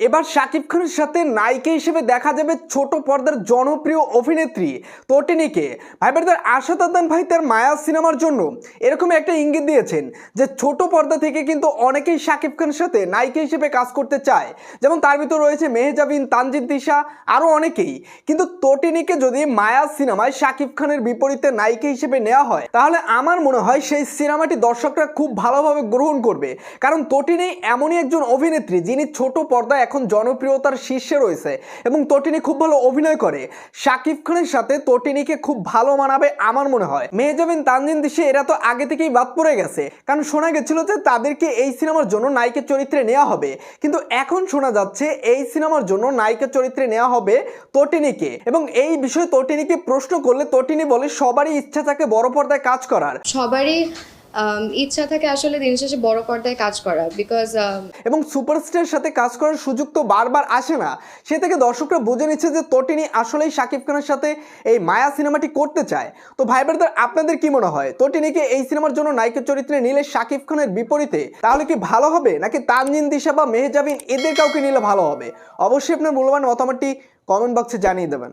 এবার শাকিব খানের সাথে নায়িকা হিসেবে দেখা যাবে ছোট পর্দার জনপ্রিয় অভিনেত্রী তটিনীকে। ভাই ব্রাদার আশাদ আদান ভাই তার মায়া সিনেমার জন্য এরকম একটা ইঙ্গিত দিয়েছেন যে ছোট পর্দা থেকে কিন্তু অনেকেই শাকিব খানের সাথে নায়িকা হিসেবে কাজ করতে চায়। যেমন তার ভিতর রয়েছে মেহজাবিন, তানজিদ, দিশা আরও অনেকেই। কিন্তু তটিনীকে যদি মায়া সিনেমায় শাকিব খানের বিপরীতে নায়িকা হিসেবে নেওয়া হয়, তাহলে আমার মনে হয় সেই সিনেমাটি দর্শকরা খুব ভালোভাবে গ্রহণ করবে। কারণ তটিনী এমনই একজন অভিনেত্রী যিনি ছোট পর্দায় এখন জনপ্রিয়তার শীর্ষে রয়েছে এবং তটিনী খুব ভালো অভিনয় করে। শাকিব খানের সাথে তটিনীকে খুব ভালো মানাবে আমার মনে হয়। মেহজাবিন, তানজিন, দিশে, এরা তো আগে থেকেই বাদ পড়ে গেছে। কারণ শোনা গেছিল যে তাদেরকে এই সিনেমার জন্য নায়িকা চরিত্রে নেওয়া হবে। কিন্তু এখন শোনা যাচ্ছে এই সিনেমার জন্য নায়িকা চরিত্রে নেওয়া হবে তটিনীকে এবং এই বিষয়ে তটিনীকে প্রশ্ন করলে তটিনী বলে সবারই ইচ্ছা থাকে বড় পর্দায় কাজ করার। সবারই ইচ্ছা থাকে আসলে দিন শেষে বড় পর্দায় কাজ করা বিকজ এবং সুপারস্টারের সাথে কাজ করার সুযোগ তো বারবার আসে না। সে থেকে দর্শকরা বুঝে নিচ্ছে যে তটিনী আসলেই শাকিব খানের সাথে এই মায়া সিনেমাটি করতে চায়। তো ভাই ব্রাদার আপনাদের কি মনে হয়? তটিনীকে এই সিনেমার জন্য নায়িকা চরিত্রে নিলে শাকিব খানের বিপরীতে তাহলে কি ভালো হবে? নাকি তানজিন দিশা বা মেহজাবিন এদের কাউকে নিলে ভালো হবে? অবশ্যই আপনার মূল্যবান মতামতটি কমেন্ট বক্সে জানিয়ে দেবেন।